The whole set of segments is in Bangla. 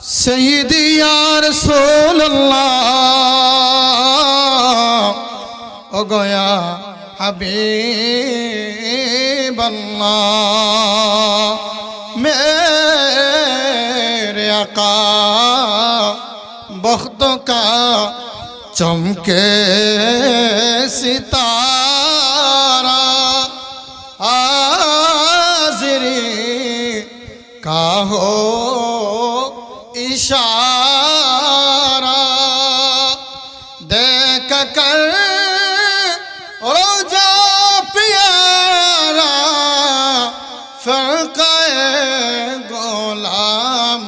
سيدي يا رسول الله اوغو يا حبيب الله میرے آقا بخت کا چمکے ستارہ কাহো ইশারা। দেখ কর রোজা পিয়ারা ফরকায় গোলাম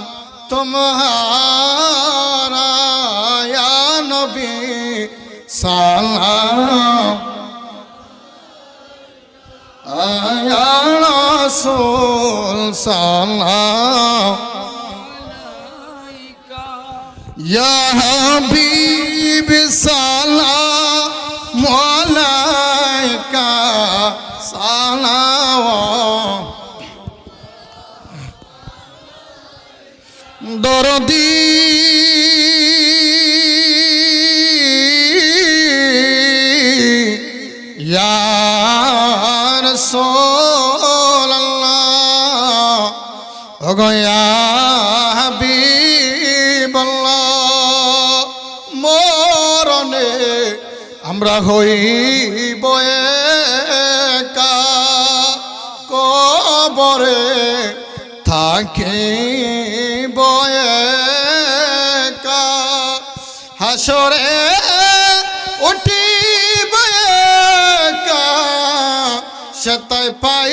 তোমারা নবী সালাম। আয়া রাসূল। সালাম। ইয়া হাবিব সালাম। গয়া হাবিবাল্লাহ মরণে আমরা হইব একা কবরে থাকে বয়েকা হাসরে উঠি বয়েকা সেতাই পাই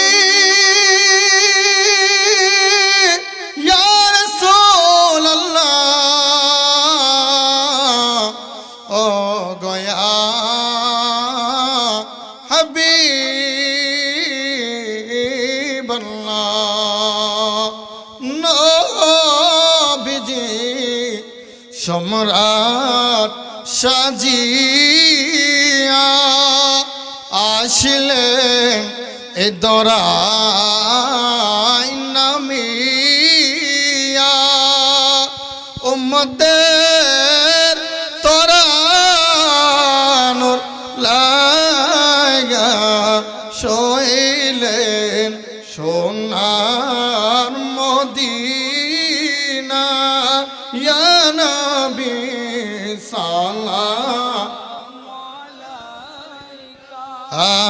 সম্রাট সাজিয়া আসলেন এ দরাই নামিয়া উম্মদের সোনার মদিনা নবী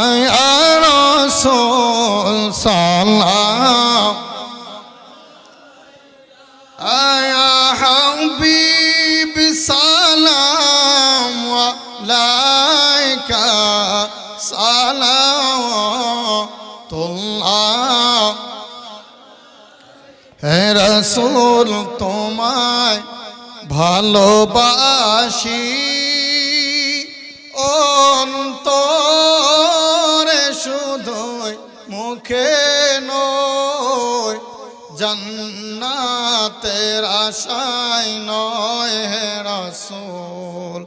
আয়া রসুল সালাম। আয়া হাবিব সালাম। আলাইকা রসুল, তোমায় ভালোবাসি। অন্তরে শুধুই মুখে নয়, জন্নাতের আশায় নয় হে রসুল।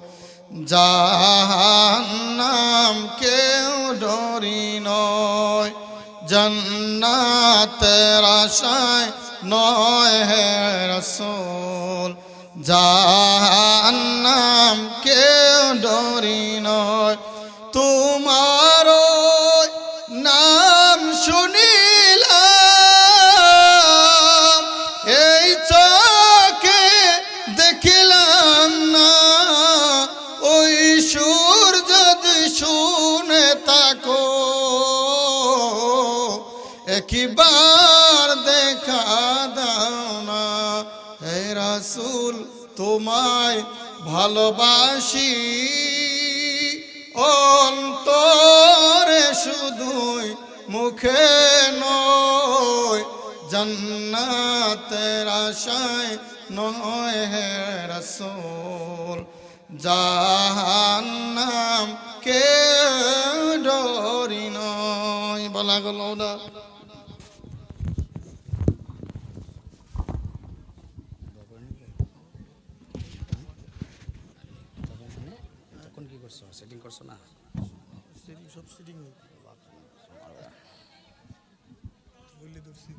জাহান্নাম কেউ ডরি নয়, জন্নাতের আশায় নয় হে রসুল জাহান্নাম কেউ ডরি নয়। তোমার নাম শুনিলাম, এই চোখে দেখিলাম না। ওই সুর যদি শুনে তাকো একবার তোমায় ভালোবাসি। অন্তরে শুধুই মুখে নয়, জন্নাতের আশায় নয় হে রসুল। জাহান্নাম কে ডরি নয়, বলা গেল না তখন কি করছ সেটিং করছ না সেটিং সব সেটিং বললে ধরছি